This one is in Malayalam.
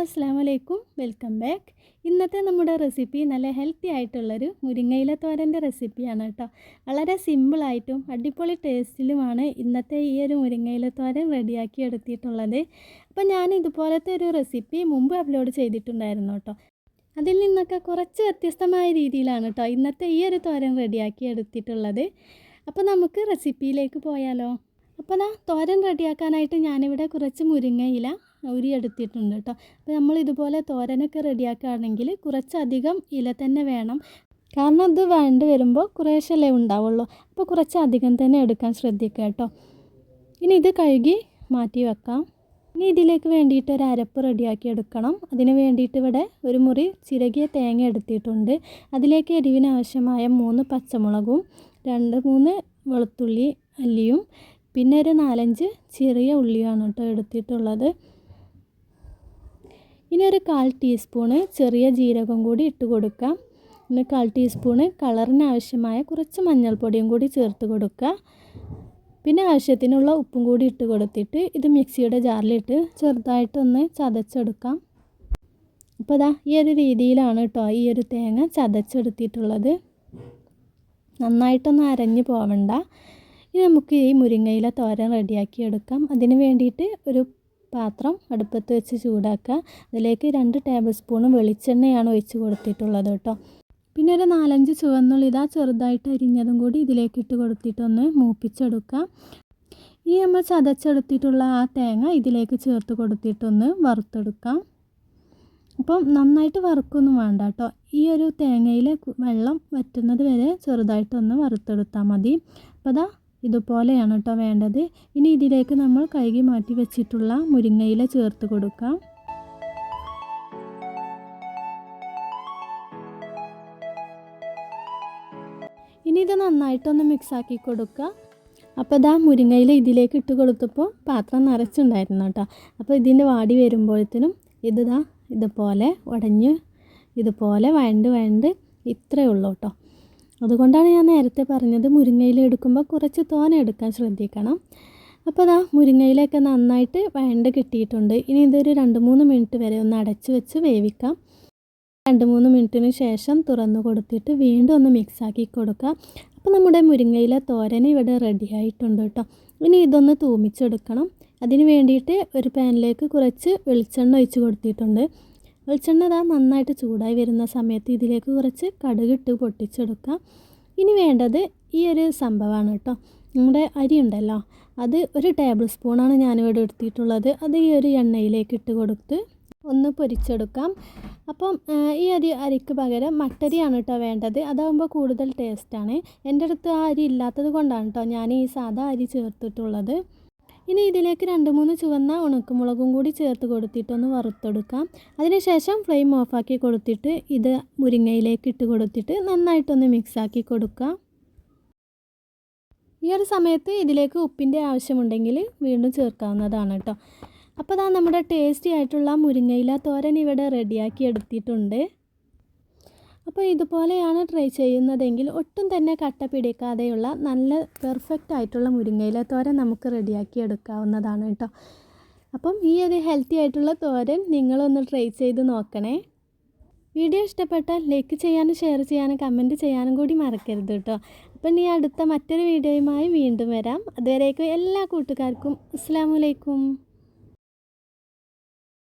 അസ്സാം വലൈക്കും വെൽക്കം ബാക്ക്. ഇന്നത്തെ നമ്മുടെ റെസിപ്പി നല്ല ഹെൽത്തി ആയിട്ടുള്ളൊരു മുരിങ്ങയില തോരന്റെ റെസിപ്പിയാണ് കേട്ടോ. വളരെ സിമ്പിളായിട്ടും അടിപൊളി ടേസ്റ്റിലുമാണ് ഇന്നത്തെ ഈ ഒരു മുരിങ്ങയില തോരൻ റെഡിയാക്കി എടുത്തിട്ടുള്ളത്. അപ്പോൾ ഞാൻ ഇതുപോലത്തെ ഒരു റെസിപ്പി മുമ്പ് അപ്ലോഡ് ചെയ്തിട്ടുണ്ടായിരുന്നു കേട്ടോ. അതിൽ നിന്നൊക്കെ കുറച്ച് വ്യത്യസ്തമായ രീതിയിലാണ് കേട്ടോ ഇന്നത്തെ ഈ ഒരു തോരൻ റെഡിയാക്കി എടുത്തിട്ടുള്ളത്. അപ്പോൾ നമുക്ക് റെസിപ്പിയിലേക്ക് പോയാലോ? അപ്പോൾ ദാ തോരൻ റെഡിയാക്കാനായിട്ട് ഞാനിവിടെ കുറച്ച് മുരിങ്ങയില ഉരിയെടുത്തിട്ടുണ്ട് കേട്ടോ. അപ്പോൾ നമ്മൾ ഇതുപോലെ തോരനൊക്കെ റെഡിയാക്കുകയാണെങ്കിൽ കുറച്ചധികം ഇല തന്നെ വേണം. കാരണം ഇത് വേണ്ടി വരുമ്പോൾ കുറേശ്ശല്ലേ ഉണ്ടാവുള്ളൂ. അപ്പോൾ കുറച്ചധികം തന്നെ എടുക്കാൻ ശ്രദ്ധിക്കുക കേട്ടോ. ഇനി ഇത് കഴുകി മാറ്റി വെക്കാം. ഇനി ഇതിലേക്ക് വേണ്ടിയിട്ട് ഒരു അരപ്പ് റെഡിയാക്കി എടുക്കണം. അതിന് വേണ്ടിയിട്ട് ഇവിടെ ഒരു മുറി ചിരകിയ തേങ്ങ എടുത്തിട്ടുണ്ട്. അതിലേക്ക് എരിവിന് ആവശ്യമായ മൂന്ന് പച്ചമുളകും രണ്ട് മൂന്ന് വെളുത്തുള്ളി അല്ലിയും പിന്നെ ഒരു നാലഞ്ച് ചെറിയ ഉള്ളിയാണ് കേട്ടോ എടുത്തിട്ടുള്ളത്. ഇനി ഒരു കാൽ ടീസ്പൂണ് ചെറിയ ജീരകം കൂടി ഇട്ട് കൊടുക്കാം. പിന്നെ കാൽ ടീസ്പൂണ് കളറിന് ആവശ്യമായ കുറച്ച് മഞ്ഞൾപ്പൊടിയും കൂടി ചേർത്ത് കൊടുക്കുക. പിന്നെ ആവശ്യത്തിനുള്ള ഉപ്പും കൂടി ഇട്ട് കൊടുത്തിട്ട് ഇത് മിക്സിയുടെ ജാറിലിട്ട് ചെറുതായിട്ടൊന്ന് ചതച്ചെടുക്കാം. അപ്പോൾ ഇതാ ഈ ഒരു രീതിയിലാണ് കേട്ടോ ഈ ഒരു തേങ്ങ ചതച്ചെടുത്തിട്ടുള്ളത്. നന്നായിട്ടൊന്ന് അരഞ്ഞു പോവണ്ട. ഇനി നമുക്ക് ഈ മുരിങ്ങയില തോരൻ റെഡിയാക്കി എടുക്കാം. അതിന് വേണ്ടിയിട്ട് ഒരു പാത്രം അടുപ്പത്ത് വെച്ച് ചൂടാക്കുക. അതിലേക്ക് രണ്ട് ടേബിൾ സ്പൂൺ വെളിച്ചെണ്ണയാണ് ഒഴിച്ച് കൊടുത്തിട്ടുള്ളത് കേട്ടോ. പിന്നെ ഒരു നാലഞ്ച് ചുവന്നുള്ളി ഇതാ ചെറുതായിട്ട് അരിഞ്ഞതും കൂടി ഇതിലേക്ക് ഇട്ട് കൊടുത്തിട്ടൊന്ന് മൂപ്പിച്ചെടുക്കുക ഈ നമ്മൾ ചതച്ചെടുത്തിട്ടുള്ള ആ തേങ്ങ ഇതിലേക്ക് ചേർത്ത് കൊടുത്തിട്ടൊന്ന് വറുത്തെടുക്കാം. അപ്പം നന്നായിട്ട് വറുക്കൊന്നും വേണ്ട കേട്ടോ. ഈ ഒരു തേങ്ങയിലെ വെള്ളം വറ്റുന്നത് വരെ ചെറുതായിട്ടൊന്ന് വറുത്തെടുത്താൽ മതി. അപ്പോൾ അതാ ഇതുപോലെയാണ് കേട്ടോ വേണ്ടത്. ഇനി ഇതിലേക്ക് നമ്മൾ കഴുകി മാറ്റി വെച്ചിട്ടുള്ള മുരിങ്ങയില ചേർത്ത് കൊടുക്കാം. ഇനി ഇത് നന്നായിട്ടൊന്ന് മിക്സാക്കി കൊടുക്കുക. അപ്പോൾ ഇതാ മുരിങ്ങയില ഇതിലേക്ക് ഇട്ട് കൊടുത്തപ്പോൾ പാത്രം നിറച്ചുണ്ടായിരുന്നു കേട്ടോ. അപ്പോൾ ഇതിന്റെ വാടി വരുമ്പോഴത്തേനും ഇതാ ഇതുപോലെ ഉടഞ്ഞ് ഇതുപോലെ വഴണ്ട് വഴണ്ട് ഇത്രയേ ഉള്ളൂ കേട്ടോ. അതുകൊണ്ടാണ് ഞാൻ നേരത്തെ പറഞ്ഞത് മുരിങ്ങയില എടുക്കുമ്പോൾ കുറച്ച് തോന എടുക്കാൻ ശ്രദ്ധിക്കണം. അപ്പോൾ അതാ മുരിങ്ങയിലൊക്കെ നന്നായിട്ട് വഴണ്ട് കിട്ടിയിട്ടുണ്ട്. ഇനി ഇതൊരു രണ്ട് മൂന്ന് മിനിറ്റ് വരെ ഒന്ന് അടച്ച് വെച്ച് വേവിക്കാം. രണ്ട് മൂന്ന് മിനിറ്റിന് ശേഷം തുറന്ന് കൊടുത്തിട്ട് വീണ്ടും ഒന്ന് മിക്സാക്കി കൊടുക്കുക അപ്പോൾ നമ്മുടെ മുരിങ്ങയില തോരൻ ഇവിടെ റെഡി ആയിട്ടുണ്ട് കേട്ടോ ഇനി ഇതൊന്ന് തൂമിച്ചെടുക്കണം. അതിന് വേണ്ടിയിട്ട് ഒരു പാനിലേക്ക് കുറച്ച് വെളിച്ചെണ്ണ ഒഴിച്ച് കൊടുത്തിട്ടുണ്ട്. വെളിച്ചെണ്ണ ഇതാ നന്നായിട്ട് ചൂടായി വരുന്ന സമയത്ത് ഇതിലേക്ക് കുറച്ച് കടുകിട്ട് പൊട്ടിച്ചെടുക്കാം. ഇനി വേണ്ടത് ഈ ഒരു സംഭവമാണ് കേട്ടോ. നമ്മുടെ അരി ഉണ്ടല്ലോ അത് ഒരു ടേബിൾ സ്പൂണാണ് ഞാനിവിടെ എടുത്തിട്ടുള്ളത്. അത് ഈ ഒരു എണ്ണയിലേക്ക് ഇട്ട് കൊടുത്ത് ഒന്ന് പൊരിച്ചെടുക്കാം. അപ്പം ഈ അരി അരിക്ക് പകരം മട്ടരിയാണ് കേട്ടോ വേണ്ടത്. അതാകുമ്പോൾ കൂടുതൽ ടേസ്റ്റാണ് എന്റെ അടുത്ത് ആ അരി ഇല്ലാത്തത് കൊണ്ടാണ് കേട്ടോ ഞാൻ ഈ സാധാ അരി ചേർത്തിട്ടുള്ളത്. ഇനി ഇതിലേക്ക് രണ്ട് മൂന്ന് ചുവന്ന ഉണക്കമുളകും കൂടി ചേർത്ത് കൊടുത്തിട്ടൊന്ന് വറുത്തെടുക്കാം. അതിനുശേഷം ഫ്ലെയിം ഓഫാക്കി കൊടുത്തിട്ട് ഇത് മുരിങ്ങയിലേക്ക് ഇട്ട് കൊടുത്തിട്ട് നന്നായിട്ടൊന്ന് മിക്സാക്കി കൊടുക്കാം. ഈ ഒരു സമയത്ത് ഇതിലേക്ക് ഉപ്പിന്റെ ആവശ്യമുണ്ടെങ്കിൽ വീണ്ടും ചേർക്കാവുന്നതാണ് കേട്ടോ. അപ്പോൾ അതാ നമ്മുടെ ടേസ്റ്റി ആയിട്ടുള്ള മുരിങ്ങയില തോരൻ ഇവിടെ റെഡിയാക്കി എടുത്തിട്ടുണ്ട്. അപ്പോൾ ഇതുപോലെയാണ് ട്രൈ ചെയ്യുന്നതെങ്കിൽ ഒട്ടും തന്നെ കട്ട പിടിക്കാതെയുള്ള നല്ല പെർഫെക്റ്റ് ആയിട്ടുള്ള മുരിങ്ങയില തോരൻ നമുക്ക് റെഡിയാക്കി എടുക്കാവുന്നതാണ് കേട്ടോ. അപ്പം ഈ ഒരു ഹെൽത്തി ആയിട്ടുള്ള തോരൻ നിങ്ങളൊന്ന് ട്രൈ ചെയ്ത് നോക്കണേ. വീഡിയോ ഇഷ്ടപ്പെട്ടാൽ ലൈക്ക് ചെയ്യാനും ഷെയർ ചെയ്യാനും കമന്റ് ചെയ്യാനും കൂടി മറക്കരുത് കേട്ടോ. അപ്പം ഇനി അടുത്ത മറ്റൊരു വീഡിയോയുമായി വീണ്ടും വരാം. അതുവരേക്കും എല്ലാ കൂട്ടുകാർക്കും അസ്സാം വലൈക്കും